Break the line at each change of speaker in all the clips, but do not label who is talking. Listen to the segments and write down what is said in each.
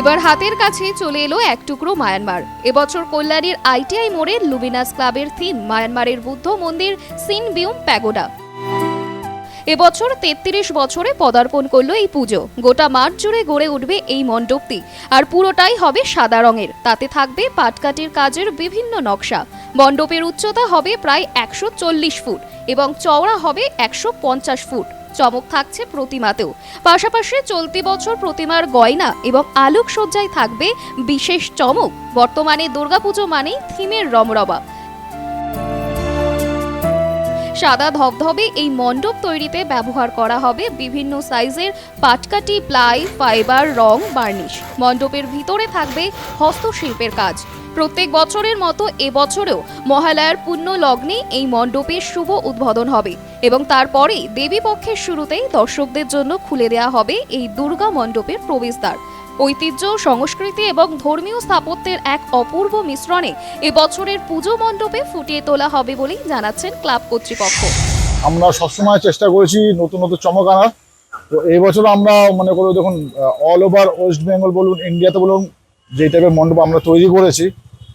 এবার হাতের কাছে চলে এলো এক টুকরো মায়ানমার। এবছর কল্যাণীর আইটিআই মোড়ের লুবিনাস ক্লাবের থিম মায়ানমারের বুদ্ধ মন্দির সিন বিউম প্যাগোডা। এবছর তেত্রিশ বছরে পদার্পণ করল এই পুজো। গোটা মাঠ জুড়ে গড়ে উঠবে এই মণ্ডপটি, আর পুরোটাই হবে সাদা রঙের। তাতে থাকবে পাটকাটির কাজের বিভিন্ন নকশা। মণ্ডপের উচ্চতা হবে প্রায় একশো চল্লিশ ফুট এবং চওড়া হবে একশো পঞ্চাশ ফুট। চমক থাকছে প্রতিমাতেও। পাশাপাশি চলতি বছর প্রতিমার গয়না এবং আলোকসজ্জায় থাকবে বিশেষ চমক। বর্তমানে দুর্গাপুজো মানেই থিমের রমরমা। সাদা ধবধবে এই মণ্ডপ তৈরিতে ব্যবহার করা হবে বিভিন্ন সাইজের পাটকাটি প্লাই, ফাইবার, রং, বার্নিশ। মণ্ডপের ভিতরে থাকবে হস্তশিল্পের কাজ। প্রত্যেক বছরের মতো এবছরেও মহালয়ার পুণ্য লগ্নে এই মণ্ডপের শুভ উদ্বোধন হবে এবং তারপরেই দেবী পক্ষের শুরুতেই দর্শকদের জন্য খুলে দেওয়া হবে এই দুর্গা মণ্ডপের প্রবেশদ্বার। ঐতিহ্য, সংস্কৃতি এবং ধর্মীয় স্থাপত্যের এক অপূর্ব মিশ্রণে এবছরের পুজো মণ্ডপে ফুটিয়ে তোলা হবে বলেই জানাচ্ছেন ক্লাব কর্তৃপক্ষ।
আমরা সবসময় চেষ্টা করেছি নতুন নতুন চমক আনার। তো এই বছর আমরা মনে করি, দেখুন অল ওভার ওয়েস্ট বেঙ্গল বলুন ইন্ডিয়াতে বলুন যে টাইপের মণ্ডপ আমরা তৈরি করেছি,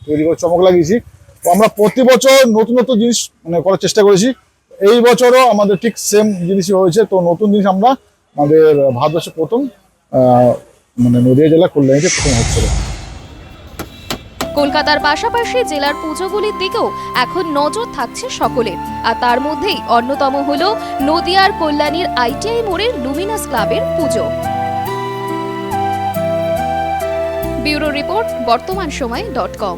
তৈরি করে চমক লাগিয়েছি। তো আমরা প্রতি বছর নতুন নতুন জিনিস মানে করার চেষ্টা করেছি। এই বছরও আমাদের ঠিক সেম জিনিসই হয়েছে। তো নতুন জিনিস আমরা আমাদের ভারতবর্ষে প্রথম মানে নদিয়া জেলা কল্যাণীতে প্রথম হচ্ছিল।
কলকাতার পাশাপাশি জেলার পুজোগুলির দিকেও এখন নজর থাকছে সকলের। আর তার মধ্যেই অন্যতম হল নদিয়ার কল্যাণীর আইটিআই মোড়ের লুমিনাস ক্লাবের পুজো। ব্যুরো রিপোর্ট বর্তমান সময় ডট কম।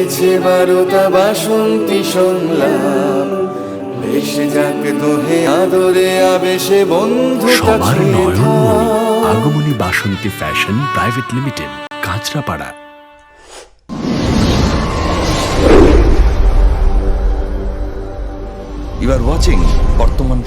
হয়েছে বারোটা বাসন্তী সংলাপ। ভেসে যাক দোহে আদরে আবেশে বন্ধু
Agamani Basanti fashion private limited Kanchrapara.
You are watching Bartaman